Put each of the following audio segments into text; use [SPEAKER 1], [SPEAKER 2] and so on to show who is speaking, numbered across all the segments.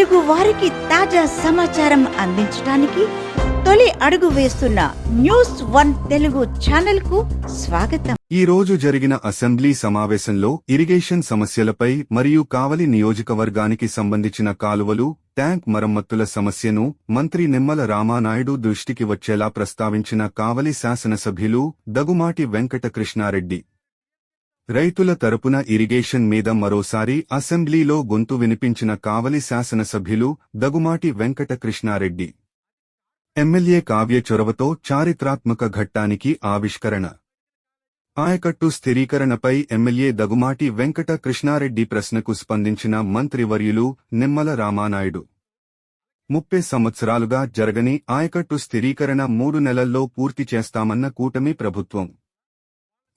[SPEAKER 1] తెలుగు వారికి తాజా సమాచారం అందించడానికి తొలి అడుగు వేస్తున్న న్యూస్ వన్ తెలుగు ఛానల్కు స్వాగతం.
[SPEAKER 2] ఈ రోజు జరిగిన అసెంబ్లీ సమావేశంలో ఇరిగేషన్ సమస్యలపై మరియు కావలి నియోజకవర్గానికి సంబంధించిన కాలువలు ట్యాంక్ మరమ్మతుల సమస్యను మంత్రి నిమ్మల రామానాయుడు దృష్టికి వచ్చేలా ప్రస్తావించిన కావలి శాసనసభ్యులు దగుమాటి వెంకటకృష్ణారెడ్డి. రైతుల తరపున ఇరిగేషన్ మీద మరోసారి అసెంబ్లీలో గొంతు వినిపించిన కావలి శాసనసభ్యులు దగుమాటి వెంకట కృష్ణారెడ్డి ఎమ్మెల్యే కావ్య చొరవతో చారిత్రాత్మక ఘట్టానికి ఆవిష్కరణ. ఆయకట్టు స్థిరీకరణపై ఎమ్మెల్యే దగుమాటి వెంకట కృష్ణారెడ్డి ప్రశ్నకు స్పందించిన మంత్రివర్యులు నిమ్మల రామానాయుడు. ముప్పై సంవత్సరాలుగా జరగని ఆయకట్టు స్థిరీకరణ మూడు నెలల్లో పూర్తి చేస్తామన్న కూటమి ప్రభుత్వం.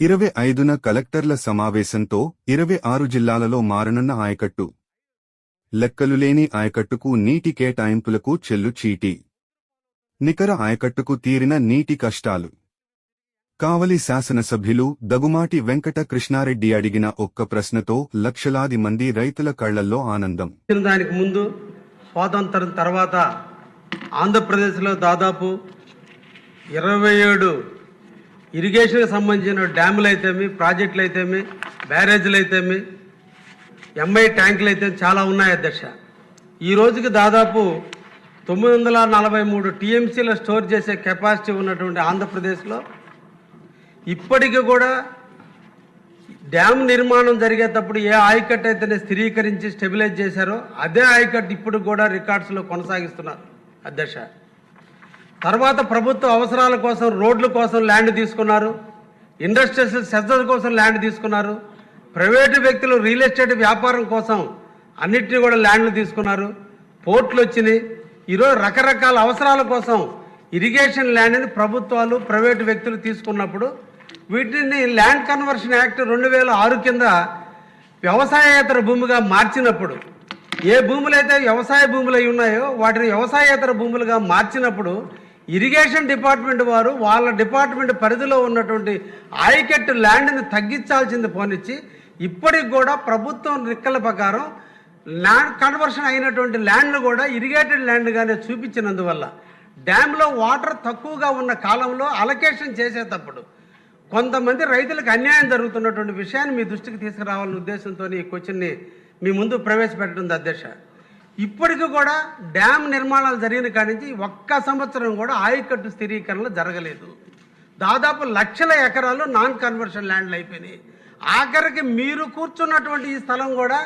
[SPEAKER 2] ఇరవై ఐదున కలెక్టర్ల సమావేశంతో ఇరవై ఆరు జిల్లాలలో మారనున్న ఆయకట్టు. లెక్కలులేని ఆయకట్టుకు నీటి కేటాయింపులకు చెల్లు చీటీ. నికర ఆయకట్టుకు తీరిన నీటి కష్టాలు. కావలి శాసనసభ్యులు దగుమాటి వెంకట కృష్ణారెడ్డి అడిగిన ఒక్క ప్రశ్నతో లక్షలాది మంది రైతుల కళ్ళల్లో ఆనందం.
[SPEAKER 3] దానికి ముందు స్వాతంత్రం తర్వాత ఆంధ్రప్రదేశ్లో దాదాపు ఇరవై ఏడు ఇరిగేషన్కి సంబంధించిన డ్యాములు అయితేమి ప్రాజెక్టులు అయితేమి బ్యారేజీలు అయితేమి ఎంఐ ట్యాంకులు అయితే చాలా ఉన్నాయి అధ్యక్ష. ఈ రోజుకి దాదాపు తొమ్మిది వందల నలభై మూడు టీఎంసీలో స్టోర్ చేసే కెపాసిటీ ఉన్నటువంటి ఆంధ్రప్రదేశ్లో ఇప్పటికీ కూడా డ్యామ్ నిర్మాణం జరిగేటప్పుడు ఏ ఆయకట్ అయితేనే స్థిరీకరించి స్టెబిలైజ్ చేశారో అదే ఆయకట్ ఇప్పుడు కూడా రికార్డ్స్లో కొనసాగిస్తున్నారు అధ్యక్ష. తర్వాత ప్రభుత్వ అవసరాల కోసం రోడ్ల కోసం ల్యాండ్ తీసుకున్నారు. ఇండస్ట్రియల్ సెజర్ కోసం ల్యాండ్ తీసుకున్నారు. ప్రైవేటు వ్యక్తులు రియల్ ఎస్టేట్ వ్యాపారం కోసం అన్నిటినీ కూడా ల్యాండ్లు తీసుకున్నారు. పోర్ట్లు వచ్చినాయి. ఈరోజు రకరకాల అవసరాల కోసం ఇరిగేషన్ ల్యాండ్ని ప్రభుత్వాలు ప్రైవేటు వ్యక్తులు తీసుకున్నప్పుడు వీటిని ల్యాండ్ కన్వర్షన్ యాక్ట్ రెండు వేల ఆరు కింద వ్యవసాయేతర భూమిగా మార్చినప్పుడు ఏ భూములు అయితే వ్యవసాయ భూములు అయి ఉన్నాయో వాటిని వ్యవసాయేతర భూములుగా మార్చినప్పుడు ఇరిగేషన్ డిపార్ట్మెంట్ వారు వాళ్ళ డిపార్ట్మెంట్ పరిధిలో ఉన్నటువంటి ఆయకట్టు ల్యాండ్ని తగ్గించాల్సింది పోనిచ్చి ఇప్పటికి కూడా ప్రభుత్వం రిక్కల ప్రకారం ల్యాండ్ కన్వర్షన్ అయినటువంటి ల్యాండ్ను కూడా ఇరిగేటెడ్ ల్యాండ్గానే చూపించినందువల్ల డ్యాంలో వాటర్ తక్కువగా ఉన్న కాలంలో అలొకేషన్ చేసేటప్పుడు కొంతమంది రైతులకు అన్యాయం జరుగుతున్నటువంటి విషయాన్ని మీ దృష్టికి తీసుకురావాలనే ఉద్దేశంతో ఈ క్వశ్చన్ని మీ ముందు ప్రవేశపెట్టడం అధ్యక్ష. ఇప్పటికి కూడా డ్యామ్ నిర్మాణాలు జరిగిన కాడి నుంచి ఒక్క సంవత్సరం కూడా ఆయకట్టు స్థిరీకరణలు జరగలేదు. దాదాపు లక్షల ఎకరాలు నాన్ కన్వర్షన్ ల్యాండ్లు అయిపోయినాయి. ఆఖరికి మీరు కూర్చున్నటువంటి ఈ స్థలం కూడా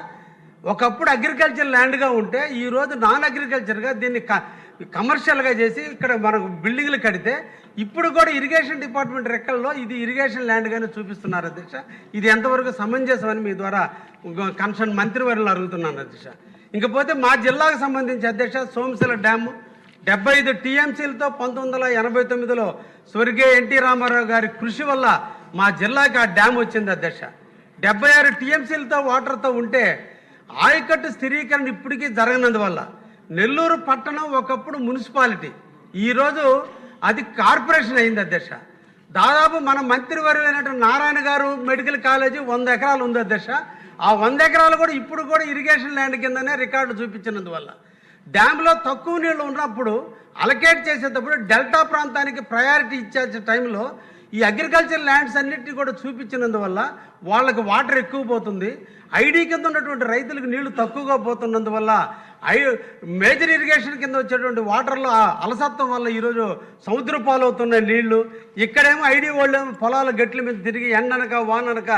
[SPEAKER 3] ఒకప్పుడు అగ్రికల్చర్ ల్యాండ్గా ఉంటే ఈరోజు నాన్ అగ్రికల్చర్గా దీన్ని క కమర్షియల్గా చేసి ఇక్కడ మనకు బిల్డింగ్లు కడితే ఇప్పుడు కూడా ఇరిగేషన్ డిపార్ట్మెంట్ రెక్కల్లో ఇది ఇరిగేషన్ ల్యాండ్గానే చూపిస్తున్నారు అధ్యక్ష. ఇది ఎంతవరకు సమంజసమని మీ ద్వారా కన్సర్న్ మంత్రివర్యులు అడుగుతున్నాను అధ్యక్ష. ఇంకపోతే మా జిల్లాకు సంబంధించి అధ్యక్ష సోమశిల డ్యాము డెబ్బై ఐదు టీఎంసీలతో పంతొమ్మిది వందల ఎనభై తొమ్మిదిలో స్వర్గీయ ఎన్టీ రామారావు గారి కృషి వల్ల మా జిల్లాకి ఆ డ్యామ్ వచ్చింది అధ్యక్ష. డెబ్బై ఆరు టీఎంసీలతో వాటర్తో ఉంటే ఆయకట్టు స్థిరీకరణ ఇప్పటికీ జరగనందువల్ల నెల్లూరు పట్టణం ఒకప్పుడు మున్సిపాలిటీ. ఈరోజు అది కార్పొరేషన్ అయింది అధ్యక్ష. దాదాపు మన మంత్రివర్యులైనటువంటి నారాయణ గారు మెడికల్ కాలేజీ వంద ఎకరాలు ఉంది అధ్యక్ష. ఆ వంద ఎకరాలు కూడా ఇప్పుడు కూడా ఇరిగేషన్ ల్యాండ్ కిందనే రికార్డు చూపించినందువల్ల. డ్యాంలో తక్కువ నీళ్ళు ఉన్నప్పుడు అలకేట్ చేసేటప్పుడు డెల్టా ప్రాంతానికి ప్రయారిటీ ఇచ్చే టైంలో ఈ అగ్రికల్చర్ ల్యాండ్స్ అన్నిటిని కూడా చూపించినందువల్ల వాళ్ళకి వాటర్ ఎక్కువ పోతుంది. ఐడి కింద ఉన్నటువంటి రైతులకు నీళ్ళు తక్కువగా పోతున్నందువల్ల ఐ మేజర్ ఇరిగేషన్ కింద వచ్చేటువంటి వాటర్లో అలసత్వం వల్ల ఈరోజు సముద్ర పాలవుతున్న నీళ్ళు. ఇక్కడేమో ఐడి వాళ్ళేమో పొలాల గట్ల మీద తిరిగి ఎండనక వాననక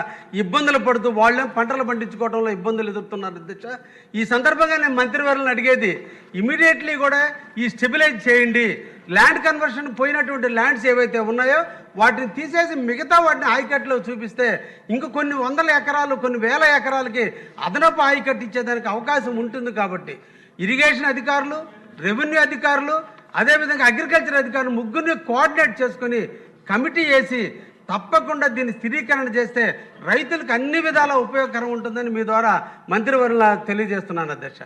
[SPEAKER 3] ఇబ్బందులు పడుతూ వాళ్ళేమో పంటలు పండించుకోవడంలో ఇబ్బందులు ఎదుర్కొన్నారు అధ్యక్ష. ఈ సందర్భంగా నేను మంత్రివర్యులను అడిగేది ఇమీడియట్లీ కూడా ఈ స్టెబిలైజ్ చేయండి. ల్యాండ్ కన్వర్షన్ పోయినటువంటి ల్యాండ్స్ ఏవైతే ఉన్నాయో వాటిని తీసేసి మిగతా వాటిని ఆయకట్లో చూపిస్తే ఇంక కొన్ని వందల ఎకరాలు కొన్ని వేల ఎకరాలకి అదనపు ఆయకట్టు ఇచ్చేదానికి అవకాశం ఉంటుంది కాబట్టి ఇరిగేషన్ అధికారులు రెవెన్యూ అధికారులు అదేవిధంగా అగ్రికల్చర్ అధికారులు ముగ్గురిని కోఆర్డినేట్ చేసుకొని కమిటీ వేసి తప్పకుండా దీన్ని స్థిరీకరణ చేస్తే రైతులకు అన్ని విధాల ఉపయోగకరం ఉంటుందని మీ ద్వారా మంత్రివర్యుల తెలియజేస్తున్నాను అధ్యక్ష.